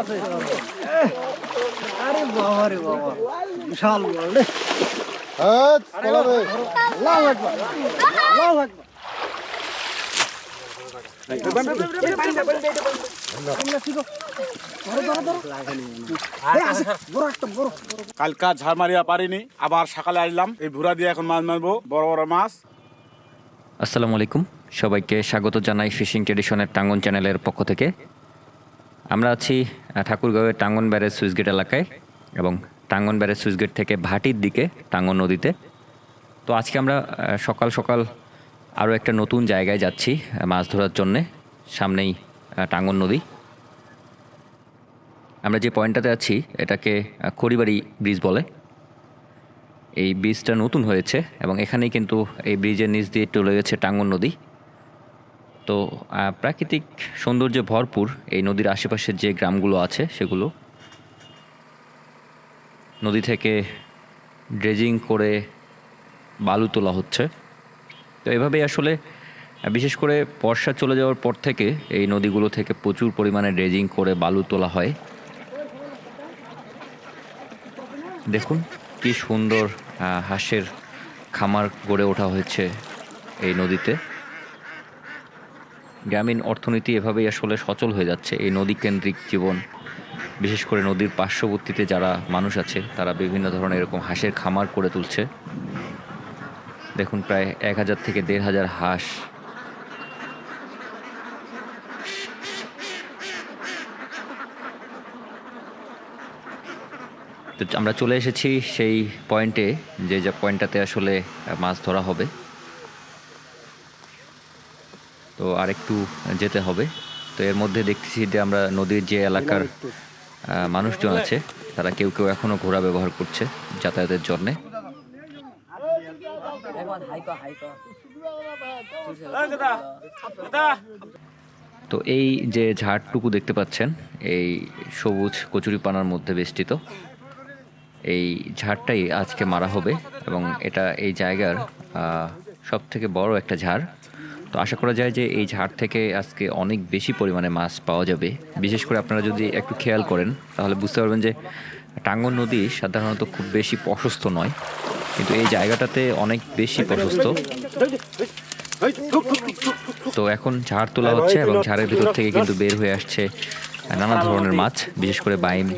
আছে। আরে বাবা রে বাবা। বিশাল বড় রে। পলাবে আল্লাহু আকবার আল্লাহু আকবার কালকা ঝাড় মারিয়া পারিনি আবার সকালে আসলাম। এই ভুরা দিয়ে এখন মাছ মারবো বড় বড় মাছ। আসসালামু আলাইকুম। সবাইকে স্বাগত জানাই ফিশিং ট্রেডিশনের টাঙ্গন চ্যানেলের পক্ষ থেকে। আমরা আছি ঠাকুরগাঁওয়ের টাঙ্গন ব্যারেজ সুইচগেট এলাকায় এবং টাঙ্গন ব্যারেজ সুইচগেট থেকে ভাটির দিকে টাঙ্গন নদীতে। তো আজকে আমরা সকাল সকাল আরও একটা নতুন জায়গায় যাচ্ছি মাছ ধরার জন্যে। সামনেই টাঙ্গন নদী। আমরা যে পয়েন্টটাতে আছি, এটাকে খড়িবাড়ি ব্রিজ বলে। এই ব্রিজটা নতুন হয়েছে এবং এখানেই কিন্তু এই ব্রিজের নিচ দিয়ে চলে গেছে টাঙ্গন নদী। তো প্রাকৃতিক সৌন্দর্যে ভরপুর এই নদীর আশেপাশের যে গ্রামগুলো আছে সেগুলো নদী থেকে ড্রেজিং করে বালু তোলা হচ্ছে। তো এভাবেই আসলে বিশেষ করে বর্ষা চলে যাওয়ার পর থেকে এই নদীগুলো থেকে প্রচুর পরিমাণে ড্রেজিং করে বালু তোলা হয়। দেখুন কি সুন্দর হাঁসের খামার গড়ে ওঠা হয়েছে এই নদীতে। গ্রামীণ অর্থনীতি এভাবেই আসলে সচল হয়ে যাচ্ছে। এই নদী কেন্দ্রিক জীবন, বিশেষ করে নদীর পার্শ্ববর্তীতে যারা মানুষ আছে, তারা বিভিন্ন ধরনের এরকম হাঁসের খামার করে তুলছে। দেখুন, প্রায় এক হাজার থেকে দেড় হাজার হাঁস। তো আমরা চলে এসেছি সেই পয়েন্টে যে যে পয়েন্টটাতে আসলে মাছ ধরা হবে। তো আরেকটু যেতে হবে। তো এর মধ্যে দেখতেছি যে আমরা নদীর যে এলাকার মানুষজন আছে, তারা কেউ কেউ এখনও ঘোড়া ব্যবহার করছে যাতায়াতের জন্যে। তো এই যে ঝাড়টুকু দেখতে পাচ্ছেন, এই সবুজ কচুরিপানার মধ্যে বেষ্টিত। এই ঝাড়টাই আজকে মারা হবে এবং এটা এই জায়গার সব থেকে বড় একটা ঝাড়। তো আশা করা যায় যে এই ঝাড় থেকে আজকে অনেক বেশি পরিমাণে মাছ পাওয়া যাবে। বিশেষ করে আপনারা যদি একটু খেয়াল করেন, তাহলে বুঝতে পারবেন যে টাঙ্গন নদী সাধারণত খুব বেশি প্রশস্ত নয়, কিন্তু এই জায়গাটাতে অনেক বেশি প্রশস্ত। তো এখন ঝাড় তোলা হচ্ছে এবং ঝাড়ের ভিতর থেকে কিন্তু বের হয়ে আসছে নানা ধরনের মাছ, বিশেষ করে বাইম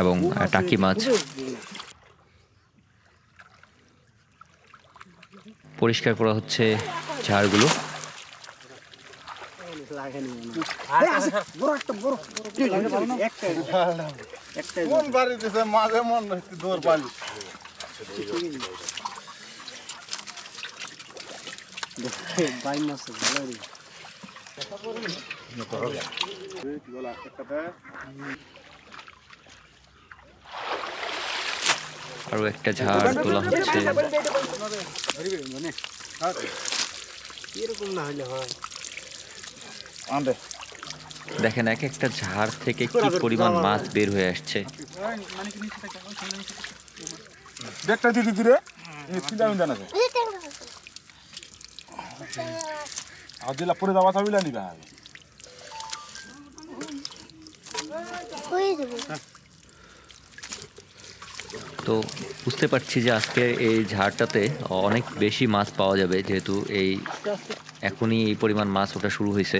এবং টাকি মাছ। পরিষ্কার করা হচ্ছে ঝাড়গুলো কোন মাঝে মন একটু দৌড় পালি বাইন মাছ ভালো রে আরও একটা ঝাড় তোলা হচ্ছে এরকম না হলে হয়। আনবে দেখেন এক একটা ঝাড় থেকে কি পরিমাণ মাছ বের হয়ে আসছে? দেখটা দিদি দিরে চিন্তা মিন্তা না আর দিলা পরে যাওয়া থাকলে নিবা। তো বুঝতে পারছি যে আজকে এই ঝাড়টাতে অনেক বেশি মাছ পাওয়া যাবে, যেহেতু এই এখনই এই পরিমাণ মাছ ওটা শুরু হয়েছে।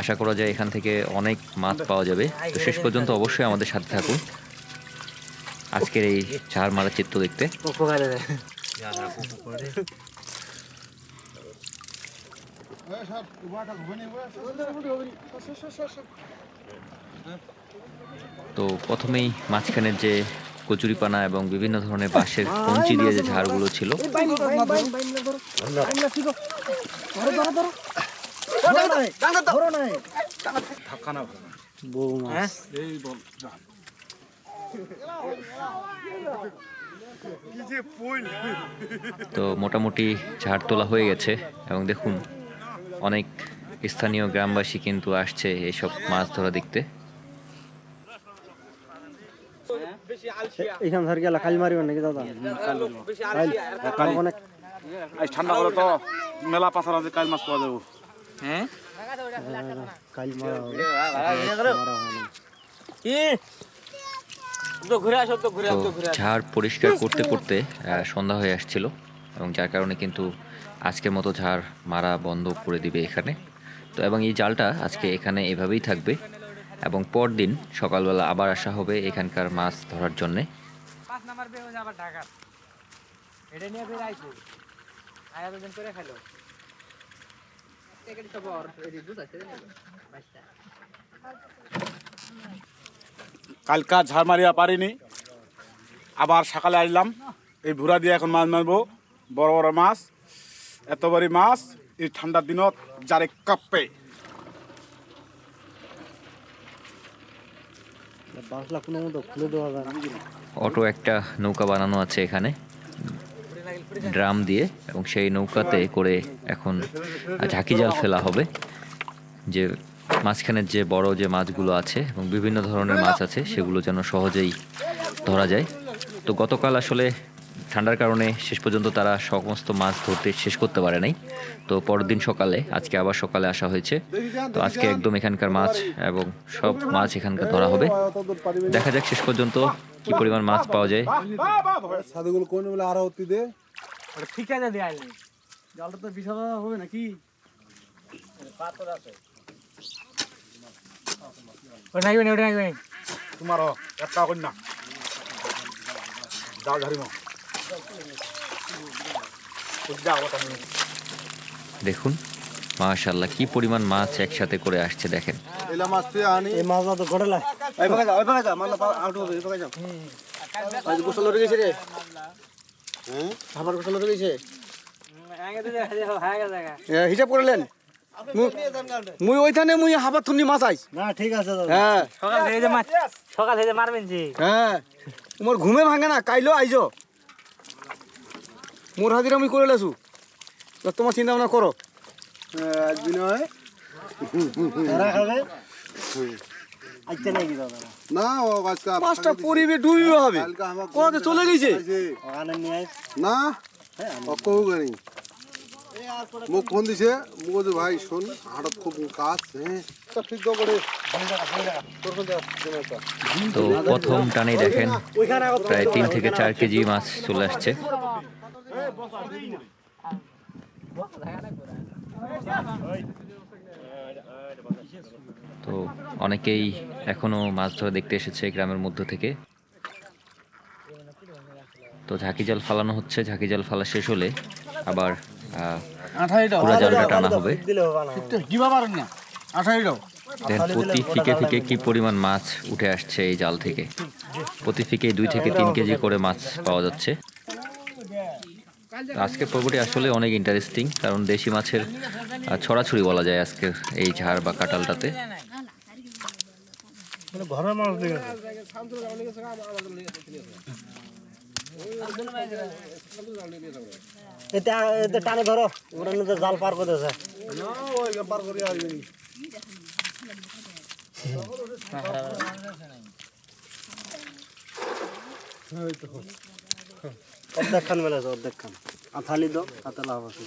আশা করা যায় এখান থেকে অনেক মাছ পাওয়া যাবে। তো শেষ পর্যন্ত অবশ্যই আমাদের সাথে থাকুন। আজকের এই ঝাড় মারা চিত্র দেখতে। তো প্রথমেই মাঝখানের যে কচুরিপানা এবং বিভিন্ন ধরনের বাঁশের কঞ্চি দিয়ে যে ঝাড়গুলো ছিল। তো মোটামুটি ঝাড় তোলা হয়ে গেছে এবং দেখুন, অনেক স্থানীয় গ্রামবাসী কিন্তু আসছে এইসব মাছ ধরা দেখতে। এইখান ধর গেলা কাল মারিব নাকি দাদা? অনেক ঠান্ডা করে তো মেলা পাথর আছে কাল মাছ পাওয়া যাব। হ্যাঁ? কাল ঝাড় পরিষ্কার করতে করতে সন্ধ্যা হয়ে আসছিল এবং যার কারণে কিন্তু আজকের মতো ঝাড় মারা বন্ধ করে দিবে এখানে। তো এবং এই জালটা আজকে এখানে এভাবেই থাকবে। এবং পরদিন সকালবেলা আবার আসা হবে এখানকার মাছ ধরার জন্যে। পাঁচ নাম্বার বের আবার ঢাকার এটা নিয়ে বের আইছে। আয়া বেজন করে খাইলো। কালকা ঝাড় মারিয়া পারিনি। আবার সকালে আসলাম এই ভুরা দিয়ে এখন মাছ মারবো। বড় বড় মাছ এত বড় মাছ এই ঠান্ডার দিনত যারে কাঁপে। অটো একটা নৌকা বানানো আছে এখানে, ড্রাম দিয়ে, এবং সেই নৌকাতে করে এখন ঝাঁকি জাল ফেলা হবে। যে মাঝখানের যে বড় যে মাছগুলো আছে, এবং বিভিন্ন ধরনের মাছ আছে, সেগুলো যেন সহজেই ধরা যায়। তো গতকাল আসলে ঠান্ডার কারণে শেষ পর্যন্ত তারা সমস্ত মাছ ধরতে শেষ করতে পারে নাই। তো পরের দিন সকালে আজকে আবার সকালে আসা হয়েছে। তো আজকে একদম এখানকার মাছ এবং সব মাছ এখানকার ধরা হবে। দেখা যাক শেষ পর্যন্ত কি পরিমাণ মাছ পাওয়া যায়। সাধুগুলো কোন বলে আরও অতি ঠিক আছে দিয়ে তো বিশাল হবে নাকি? ওটা ওটা তোমার একটা কন্যা যাও ঝাড়িম দেখুন মাশাল্লাহ কি পরিমাণ মাছ একসাথে করে আসছে দেখেন। এলা মাছ তুই আনি। এই মাছটা তো গড়েলা এই ভাগে যাও এই ভাগে যাও মারলা আউট হবে এই ভাগে যাও। আজ গোসল হয়ে গেছে রে। হ্যাঁ? আমার গোসল হয়ে গেছে? আগে তো হয়ে গেছে এ, হিসাব করলেন মুই ওইখানে মুই হাবা থুনি মাছ আইস না ঠিক আছে হ্যাঁ। সকাল থেকে যে মাছ সকাল থেকে যে মারবেন জি হ্যাঁ। তোমার ঘুমে ভাঙে না কাইলো আইজো। মোর হাজিরা আমি করে লেছু তো তোমার চিন্তা ভাবনা করো। একদিন না ও পাঁচটা পরিবে ডুবিবে হবে। কোথাতে চলে গেছে? না ফোন দিছে ভাই শোন হাটত খুব কাজ হ্যাঁ? তো প্রথম দেখেন প্রায় তিন থেকে চার কেজি মাছ চলে আসছে। তো অনেকেই এখনও মাছ ধরা দেখতে এসেছে গ্রামের মধ্য থেকে। তো ঝাঁকি জাল ফালানো হচ্ছে ঝাঁকি জাল ফালা শেষ হলে আবার জালটা টানা হবে। প্রতি ফিকে ফিকে কি পরিমাণ মাছ উঠে আসছে এই জাল থেকে। প্রতি ফিকে দুই থেকে তিন কেজি করে মাছ পাওয়া যাচ্ছে। তো আজকের পর্বটি আসলে অনেক ইন্টারেস্টিং কারণ দেশি মাছের ছড়াছড়ি বলা যায় আজকের এই ঝাড় বা কাটালটাতে এটা টানে ধরো জাল পার করতেছে। না অর্ধেক খান মেলেছে অর্ধেক খান। আথালি দো তাতে লাভ আছে।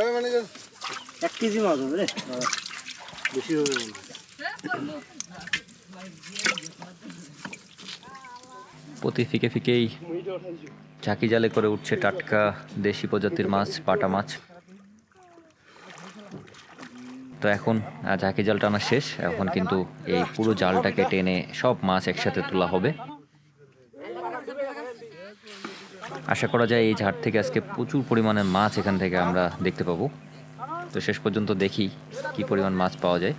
এই মানে যে এক কেজি মাছ হবে রে। বেশি হবে মনে প্রতি ফিকে ফিকেই ঝাঁকি জালে করে উঠছে টাটকা দেশি প্রজাতির মাছ পাটা মাছ। তো এখন ঝাঁকি জাল টানা শেষ। এখন কিন্তু এই পুরো জালটাকে টেনে সব মাছ একসাথে তোলা হবে। আশা করা যায় এই ঝাড় থেকে আজকে প্রচুর পরিমাণে মাছ এখান থেকে আমরা দেখতে পাবো। তো শেষ পর্যন্ত দেখি কি পরিমাণ মাছ পাওয়া যায়।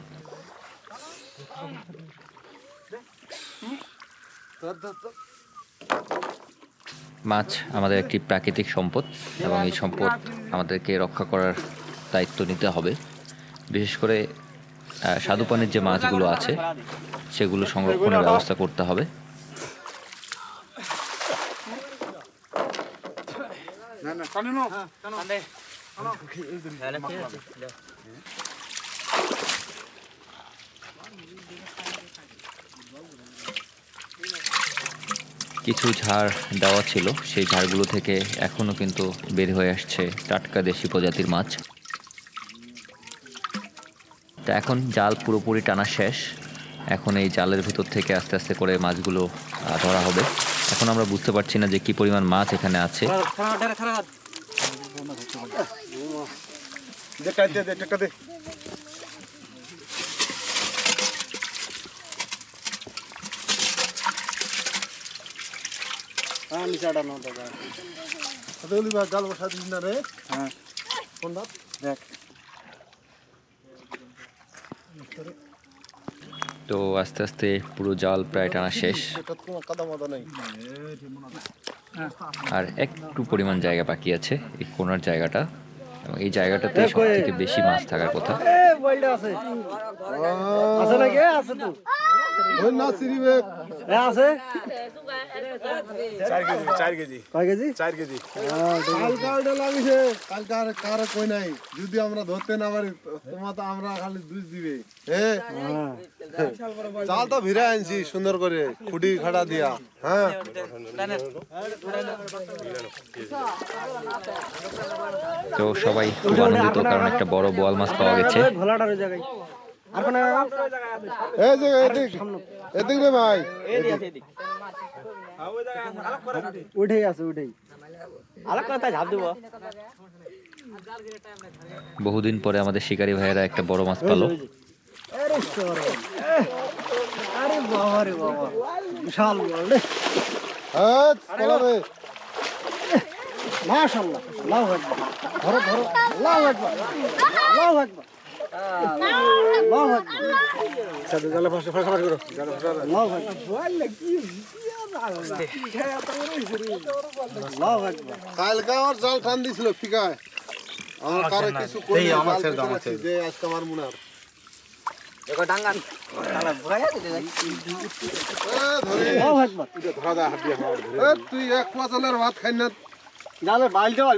মাছ আমাদের একটি প্রাকৃতিক সম্পদ এবং এই সম্পদ আমাদেরকে রক্ষা করার দায়িত্ব নিতে হবে। বিশেষ করে স্বাদুপানির যে মাছগুলো আছে, সেগুলো সংরক্ষণের ব্যবস্থা করতে হবে। নাও। কিছু ঝাড় দেওয়া ছিল সেই ঝাড়গুলো থেকে এখনও কিন্তু বের হয়ে আসছে টাটকা দেশি প্রজাতির মাছ। তা এখন জাল পুরোপুরি টানা শেষ। এখন এই জালের ভিতর থেকে আস্তে আস্তে করে মাছগুলো ধরা হবে। এখন আমরা বুঝতে পারছি না যে কি পরিমাণ মাছ এখানে আছে। দে কাট দে দে দে। হ্যাঁ নিচাটা বা জাল বসা দিস না রে। হ্যাঁ। কোনটা দেখ। তো আস্তে আস্তে পুরো জাল প্রায় টানা শেষ। কোনো আর একটু পরিমাণ জায়গা বাকি আছে এই কোনার জায়গাটা। এবং এই জায়গাটাতে সব থেকে বেশি মাছ থাকার কথা। আছে আছে। যদি আমরা ধরতে না পারি তোমার তো আমরা খালি দুষ দিবে। হ্যাঁ চাল তো ভিড়ে আনছি সুন্দর করে খুঁটি খাড়া দিয়া। হ্যাঁ? তো সবাই খুব আনন্দিত কারণ একটা বড় বোয়াল মাছ পাওয়া গেছে। এদিক রে ভাই। উঠেই আছে উঠেই। বহুদিন পরে আমাদের শিকারী ভাইয়েরা একটা বড় মাছ পালো। আরে বাবা রে বাবা। বিশাল বড় রে। চলো রে। মাশাআল্লাহ আল্লাহু আকবার। ধরো ধরো। আল্লাহু আকবার। আল্লাহু আকবার। আল্লাহু আকবার। সাথে জালে ফাঁসে ফাঁসা ফাঁসি করো। আল্লাহু আকবার আল্লাহু আকবার। কালকা আমার জাল টান দিছিল ফিকায় আমার কারও কিছু এই আমার ছেড়ে দাও, যে আজকে মুনার। তুই এক চালের ভাত খাই না। জালে বাইলটা বাই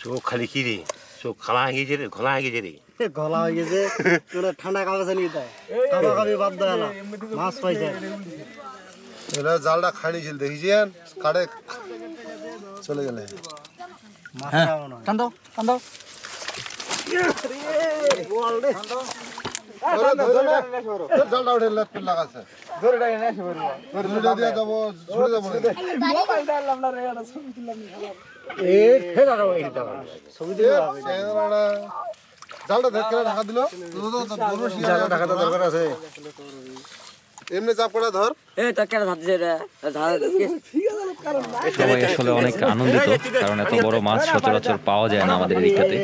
চোখ খালি কি রে? চোখ খালা হয়ে গেছে রে ঘোলা হয়ে গেছে রে। এ হয়ে গেছে। তোরা ঠান্ডা কাগজ নিয়ে দেয় কাবা কাবি বাদ দেয় না। মাছ পাইছে। এরা জালটা খাইনিছিল দেখিছেন? কাড়ে চলে গেলে। মাছ টান দাও টান দাও জালটা উঠে লেফট লাগাছে দড়িটা দিয়ে যাব ছুড়ে যাব এ ফেরা দাও এইটা ছবি এ, দিও চেহারাটা। জালটা ধরে ঢাকা দিল। তো ঢাকা দরকার আছে। এমনি চাপ করে ধর। সবাই আসলে অনেক আনন্দিত কারণ এত বড় মাছ সচরাচর পাওয়া যায় না আমাদের এদিকটাতে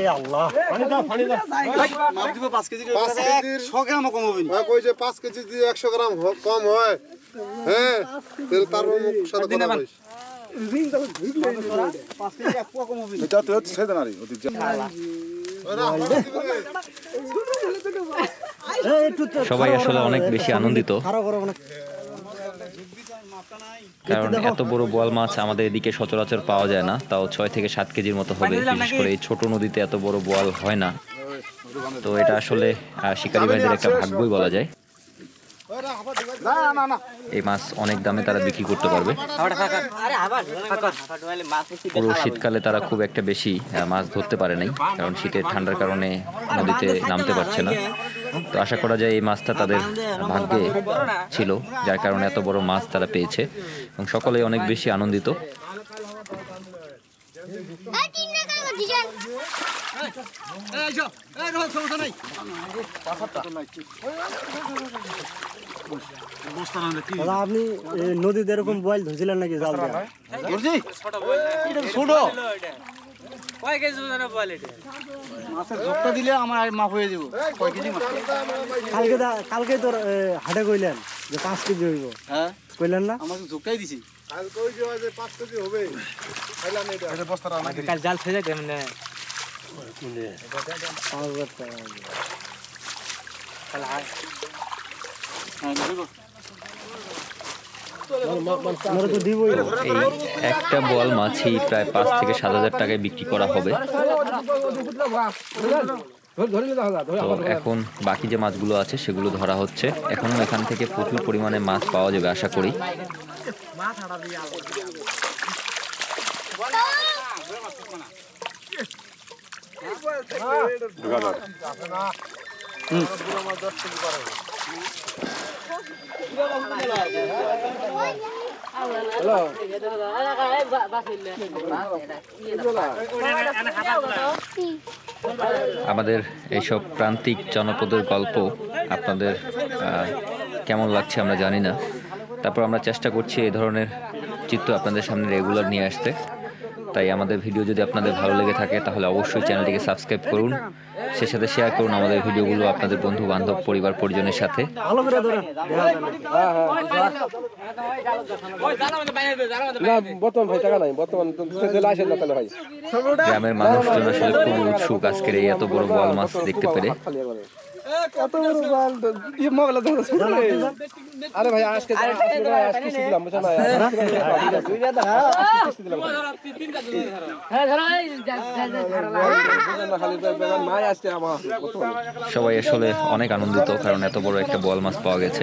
পাঁচ কেজি দিয়ে একশো গ্রাম কম হয় হ্যাঁ সবাই আসলে অনেক বেশি আনন্দিত কারণ এত বড় বোয়াল মাছ আমাদের এদিকে সচরাচর পাওয়া যায় না তাও ছয় থেকে সাত কেজির মতো হবে। বিশেষ করে এই ছোট নদীতে এত বড় বোয়াল হয় না। তো এটা আসলে শিকারী ভাইদের একটা ভাগ্যই বলা যায়। এই মাছ অনেক দামে তারা বিক্রি করতে পারবে। পুরো শীতকালে তারা খুব একটা বেশি মাছ ধরতে পারে নাই কারণ শীতের ঠান্ডার কারণে নদীতে নামতে পারছে না। তো আশা করা যায় এই মাছটা তাদের ভাগ্যে ছিল যার কারণে এত বড় মাছ তারা পেয়েছে এবং সকলেই অনেক বেশি আনন্দিত। আপনি নদীতে এরকম বয়েল ধরছিলেন নাকি জাল দিয়ে? কয় কেজি ওজনের বল এটা কালকে দা- কালকে তোর এ, হাটে কইলেন যে পাঁচ কেজি হইব। হ্যাঁ? কইলেন না? কাল কই যে হয় যে পাঁচ কেজি হবে। খাইলাম এটা। এটা বস্তাটা কাল জাল। ছেড়ে দেয় মানে। হ্যাঁ, পাঁচ। হ্যাঁ, পাঁচ হাজার টাকা হবে। আমরা তো দিবই একটা বল মাছই প্রায় পাঁচ থেকে সাত হাজার টাকায় বিক্রি করা হবে। এখন বাকি যে মাছগুলো আছে, সেগুলো ধরা হচ্ছে। এখনও এখান থেকে প্রচুর পরিমাণে মাছ পাওয়া যাবে আশা করি। আমাদের এইসব প্রান্তিক জনপদের গল্প আপনাদের কেমন লাগছে আমরা জানি না। তারপর আমরা চেষ্টা করছি এই ধরনের চিত্র আপনাদের সামনে রেগুলার নিয়ে আসতে। তাই আমাদের ভিডিও যদি আপনাদের ভালো লেগে থাকে, তাহলে অবশ্যই চ্যানেলটিকে সাবস্ক্রাইব করুন। সে সাথে শেয়ার করুন আমাদের ভিডিওগুলো আপনাদের বন্ধু বান্ধব পরিবার, পরিজনের সাথে। গ্রামের মানুষজন আসলে খুবই উৎসুক আজকের এই এত বড় বোয়াল মাছ দেখতে পেরে। কত বড় বাল এই মোবাইল ধরে। আরে ভাই আজকে আজকে বুঝছ না? সবাই আসলে অনেক আনন্দিত কারণ এত বড় একটা বল মাছ পাওয়া গেছে।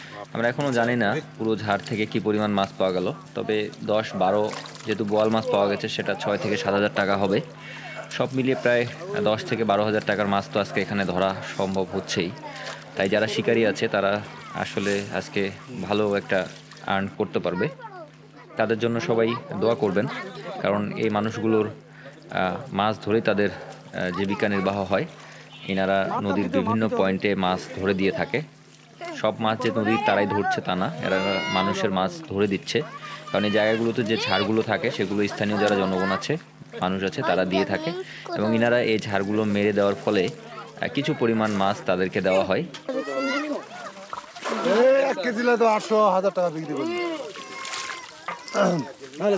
আমরা এখনও জানি না পুরো ঝাড় থেকে কি পরিমাণ মাছ পাওয়া গেল। তবে দশ বারো যেহেতু বোয়াল মাছ পাওয়া গেছে, সেটা ছয় থেকে সাত হাজার টাকা হবে। সব মিলিয়ে প্রায় দশ থেকে বারো হাজার টাকার মাছ তো আজকে এখানে ধরা সম্ভব হচ্ছেই। তাই যারা শিকারী আছে, তারা আসলে আজকে ভালো একটা আর্ন করতে পারবে। তাদের জন্য সবাই দোয়া করবেন, কারণ এই মানুষগুলোর মাছ ধরেই তাদের জীবিকা নির্বাহ হয়। এনারা নদীর বিভিন্ন পয়েন্টে মাছ ধরে দিয়ে থাকে। সব মাছ যে নদীর তারাই ধরছে তা না এরা মানুষের মাছ ধরে দিচ্ছে। কারণ এই জায়গাগুলোতে যে ঝাড়গুলো থাকে সেগুলো স্থানীয় যারা জনগণ আছে মানুষ আছে তারা দিয়ে থাকে। এবং ইনারা এই ঝাড়গুলো মেরে দেওয়ার ফলে কিছু পরিমাণ মাছ তাদেরকে দেওয়া হয়। এক কেজি তো আটশো হাজার টাকা বিক্রি করবে। নাহলে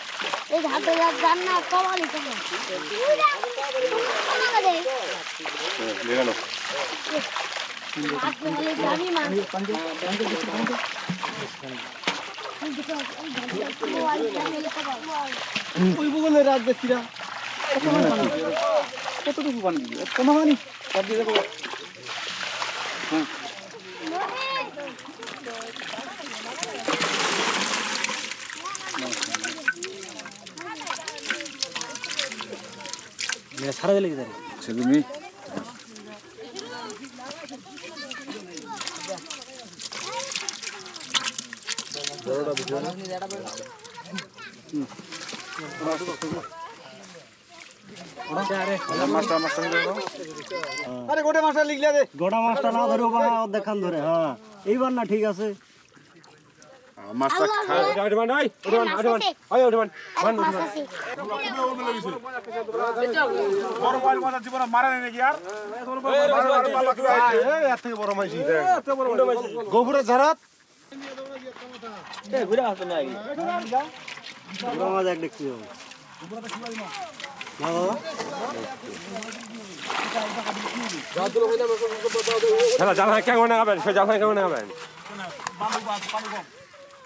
এই হাতে না কবালি কেন আমাদের জানি না ওই বগলে রাত দেখছি না কতটুকু পানি দিবে? কোনো পানি সব দিয়ে দেবো সারা দিলে কি সেদিনই। আরে গোটে মাছটা লিখলে দে। গোটা মাছটা না ধরে বা অর্ধেক খান ধরে হ্যাঁ। এইবার না ঠিক আছে। মাছটা খায় বড় মাছ জীবনে মারে নাকি আর এই, এর থেকে বড় মাইছি গোবরের ঝাড়াত ঘুরে আসবে না আগে গোটা মাছ এক দেখছি না বাবা জাল কেমন খাবেন সে জাল কেমন পানি কম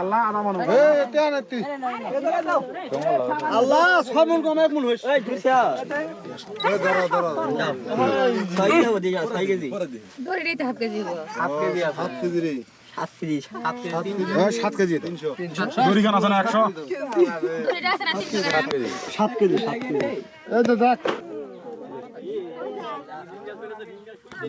আল্লাহ আনা মানুষ এ এটা নাতি আল্লাহ সবুল কম এক মন হইছে এই দুসা এ ধরো ধরো ছয় কেজি কেজি। ধরে half K G half K G সাত কেজি সাত কেজি সাত কেজি দড়িখান আছে না একশো? সাত কেজি সাত কেজি। এই তো দেখ। ওই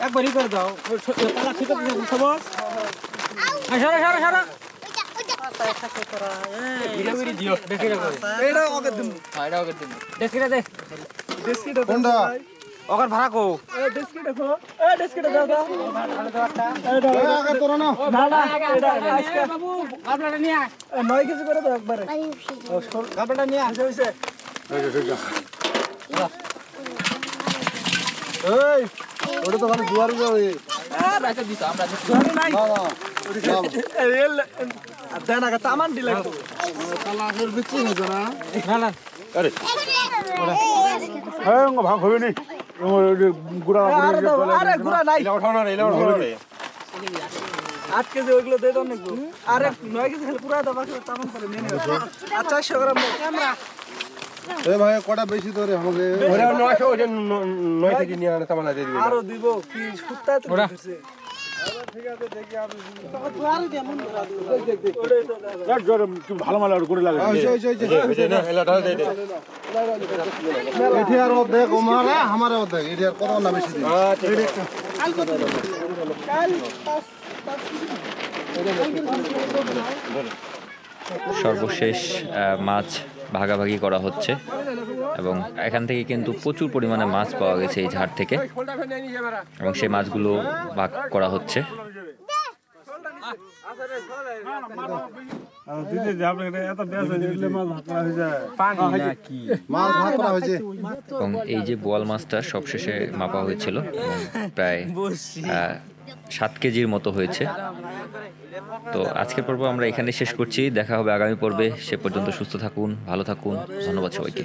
একবারই করে দাও পালা ঠিক আছে সবর সরো সরো সরো এইটা ওকে দিন ডেস্কিটা দে ডেস্কিটা দাও। কোনটা? ওখান ভাড়া কো। এই ডেস্কিটা খো এই ডেস্কিটা দাও দাও এ আগে তোর না না না আজকে বাবু আপনারা নিয়ে এ, নয় কেজি করে দাও একবারে। বাড়ি উঠে কাপড়টা নিয়ে হইছে ওটা তো খালি দুয়ারে দেন আগে তামান দিলে না? না না। হ্যাঁ ভাগ হবে নি। গুড়া আরে আট কেজি ওইগুলো দিয়ে দাও নাকি? আরে নয় কেজি খালি পুরা দাও করে তামান করে নিয়ে নেবে। আর চারশো গ্রাম ক্যামেরা এ ভাই কটা বেশি তোরে আমাকে? আরও দিব কি সুত্তা তো ভালো মাল করে লাগে হয়েছে হয়েছে হয়েছে এটি আর অর্ধেক আমারে আমার অর্ধেক এটি কত না বেশি দিন সর্বশেষ মাছ ভাগাভাগি করা হচ্ছে এবং এখান থেকে কিন্তু প্রচুর পরিমাণে মাছ পাওয়া গেছে এই ঝাড় থেকে এবং সেই মাছগুলো ভাগ করা হচ্ছে। এবং এই যে বোয়াল মাছটা সবশেষে মাপা হয়েছিল প্রায় সাত কেজির মতো হয়েছে। তো আজকের পর্ব আমরা এখানে শেষ করছি। দেখা হবে আগামী পর্বে। সে পর্যন্ত সুস্থ থাকুন, ভালো থাকুন। ধন্যবাদ সবাইকে।